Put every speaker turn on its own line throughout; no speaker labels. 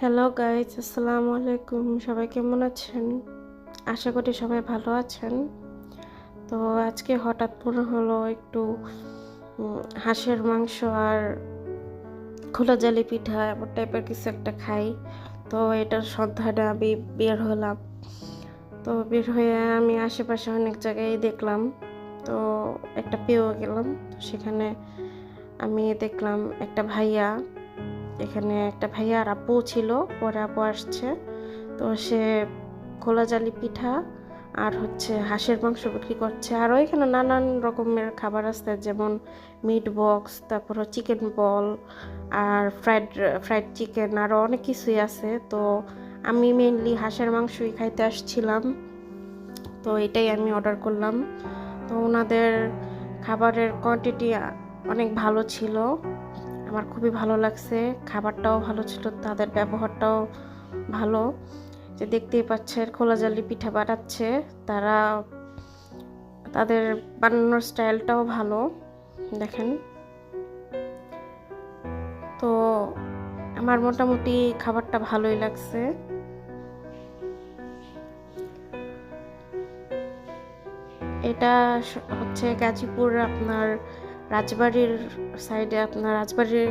Hello guys আসসালামু আলাইকুম সবাই কেমন আছেন? আশা করি সবাই ভালো আছেন। তো আজকে হঠাৎ মনে হলো একটু হাঁসের মাংস আর খোলা জালি পিঠা এমন টাইপের কিছু একটা খাই। তো এটার সন্ধানে আমি বের হলাম। তো বের হয়ে আমি আশেপাশে অনেক জায়গায় দেখলাম। তো একটা পেয়েও গেলাম। তো সেখানে আমি দেখলাম একটা ভাইয়া এখানে একটা ভাইয়া আর আপু ছিল, পরে আপু আসছে। তো সে খোলা জালি পিঠা আর হচ্ছে হাঁসের মাংস বিক্রি করছে। আরও এখানে নানান রকমের খাবার আছে, যেমন মিট বক্স তারপর চিকেন বল আর ফ্রাইড ফ্রাইড চিকেন আরও অনেক কিছুই আছে। তো আমি মেনলি হাঁসের মাংসই খাইতে আসছিলাম। তো এটাই আমি অর্ডার করলাম। তো ওনাদের খাবারের কোয়ান্টিটি অনেক ভালো ছিল। আমার খুবই ভালো লাগছে। খাবারটাও ভালো ছিল, তাদের ব্যবহারটাও ভালো। যে দেখতেই পাচ্ছেন, খোলা জালি পিঠা বানাচ্ছে। তারা, তাদের বানানোর স্টাইলটাও ভালো, দেখেন। তো আমার মোটামুটি খাবারটা ভালোই লাগছে। এটা হচ্ছে গাজীপুর আপনার রাজবাড়ির সাইডে আপনার রাজবাড়ির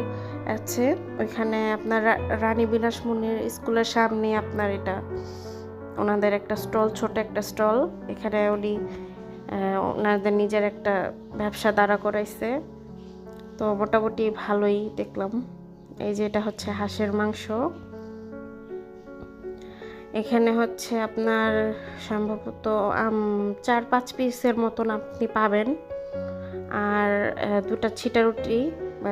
আছে। ওইখানে আপনার রানী বিলাসমণির স্কুলের সামনে আপনার এটা, ওনাদের একটা স্টল, ছোট একটা স্টল। এখানে উনি ওনাদের নিজের একটা ব্যবসা দাঁড়া করাইছে। তো মোটামুটি ভালোই দেখলাম। এই যে এটা হচ্ছে হাঁসের মাংস। এখানে হচ্ছে আপনার সম্ভবত চার পাঁচ পিসের মতন আপনি পাবেন। আর দুটা ছিটা রুটি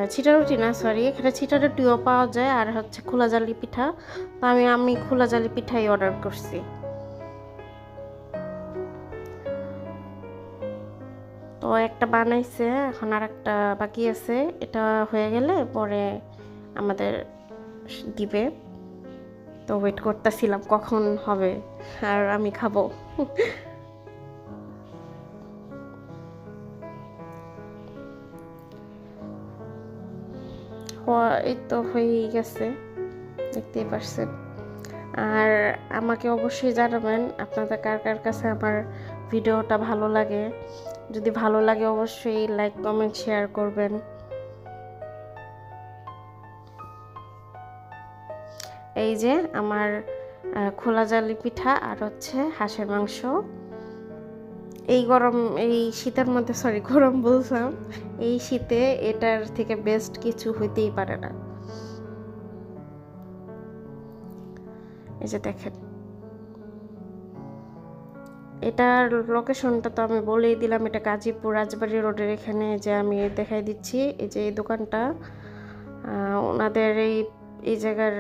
ছিটা রুটি না সরি এখানে ছিটা রুটিও পাওয়া যায় আর হচ্ছে খোলা জালি পিঠা। তো আমি আমি খোলা জালি পিঠাই অর্ডার করছি। তো একটা বানাইছে, এখন আর একটা বাকি আছে, এটা হয়ে গেলে পরে আমাদের দিবে। তো ওয়েট করতেছিলাম কখন হবে, আর আমি খাব। হওয়া এই তো হয়েই গেছে, দেখতেই পারছেন। আর আমাকে অবশ্যই জানাবেন, আপনাদের কার কার কাছে আমার ভিডিওটা ভালো লাগে। যদি ভালো লাগে অবশ্যই লাইক, কমেন্ট, শেয়ার করবেন। এই যে আমার খোলা জালি পিঠা আর হচ্ছে হাঁসের মাংস। এই গরম, এই শীতের মধ্যে সরি গরম বললাম এই শীতে এটার থেকে বেস্ট কিছু হইতেই পারে না। এই যে দেখেন। এটার লোকেশনটা তো আমি বলেই দিলাম, এটা গাজীপুর রাজবাড়ি রোডের এখানে যে আমি দেখাই দিচ্ছি, এই যে এই দোকানটা। ওনাদের এই এই জায়গার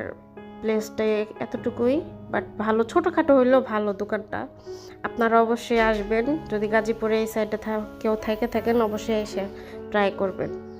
প্লেসটা এতটুকুই বাট ভালো ছোটোখাটো হইলেও ভালো দোকানটা। আপনারা অবশ্যই আসবেন। যদি গাজীপুরে এই সাইডে কেউ থেকে থাকেন, অবশ্যই এসে ট্রাই করবেন।